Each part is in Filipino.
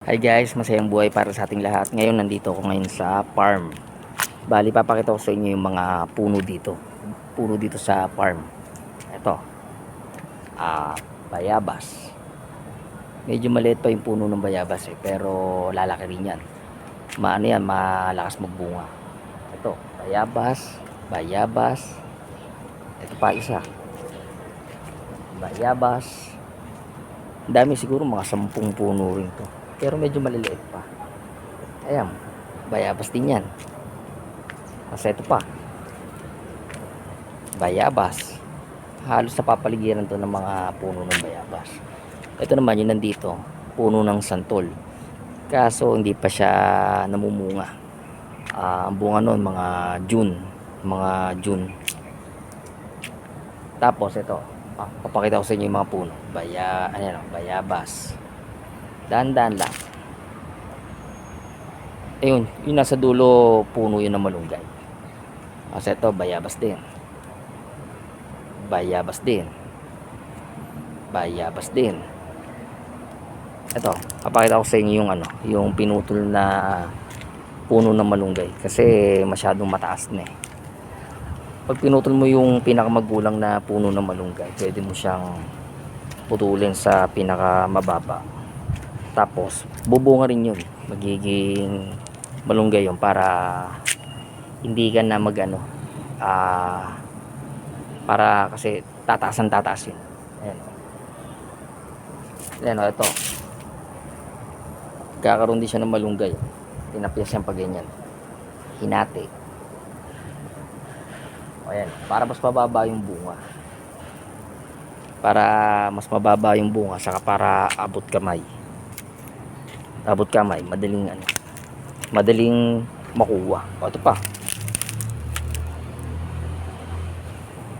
Hi guys, masayang buhay para sa ating lahat. Ngayon nandito ako ngayon sa farm. Bali, papakita ko sa inyo yung mga puno dito. Puno dito sa farm. Ito. Ah, bayabas. Medyo maliit pa yung puno ng bayabas eh, pero lalaki rin yan. Maano yan, malakas magbunga. Ito, bayabas, bayabas. Ito pa isa. Bayabas. Dami siguro mga sampung puno rin to. Pero medyo maliliit pa. Ayan, bayabas din yan. Kasi ito pa. Bayabas. Halos sa papaligiran to ng mga puno ng bayabas. Ito naman yung nandito, puno ng santol. Kaso hindi pa siya namumunga. Ah, ang bunga noon mga June, mga June. Tapos ito, ah, papakita ko sa inyo yung mga puno. Baya, ayan, o, bayabas. Dahan-dahan lang. Ayun, yung nasa dulo, puno yun ng malunggay. Kasi ito, bayabas din. Bayabas din. Bayabas din. Ito, papakita ko sa inyo yung ano, yung pinutol na puno ng malunggay. Kasi masyadong mataas na eh. Pag pinutol mo yung pinakamagulang na puno ng malunggay, pwede mo siyang putulin sa pinakamababa. Tapos, bubunga rin yun. Magiging malunggay yun para hindi ka na mag ano, ah, para kasi tataasan tataas yun. Ayan. Ayan o, ito. Kakaroon din siya ng malunggay. Tinapyas siyang pag ganyan. Hinati. O ayan, para mas mababa yung bunga. Para mas mababa yung bunga, saka para abot kamay abot kamay madaling ano madaling makuha. O ito pa.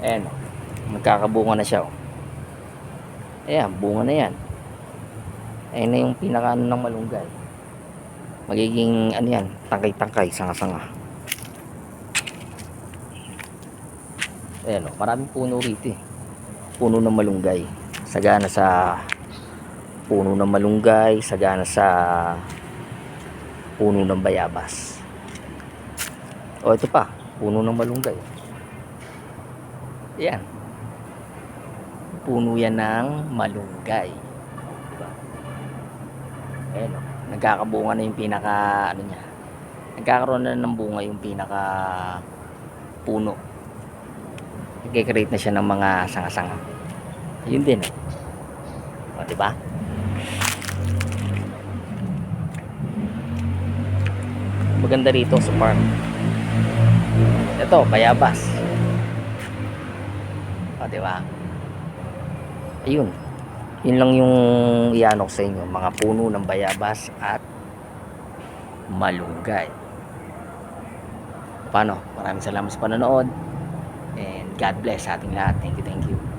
Ayan o. nagkakabunga na siya o. ayan bunga na yan. Ayan na yung pinaka ano ng malunggay. Magiging ano yan tangkay tangkay sanga sanga ayan o maraming puno rito eh. Puno ng malunggay. Sagana sa puno ng malunggay, sagana sa puno ng bayabas. O ito pa, puno ng malunggay. Yan. Puno yan ng malunggay. Diba? Ayan o. Nagkakabunga na yung pinaka, ano niya. Nagkakaroon na ng bunga yung pinaka puno. Nagkikreate na siya ng mga sanga-sanga. Yun din eh. O, diba? Maganda rito sa farm. Ito bayabas. O diba ayun. Yun lang yung iano sa inyo mga puno ng bayabas at malunggay. Paano? Maraming salamat sa panonood and God bless sa ating lahat. Thank you thank you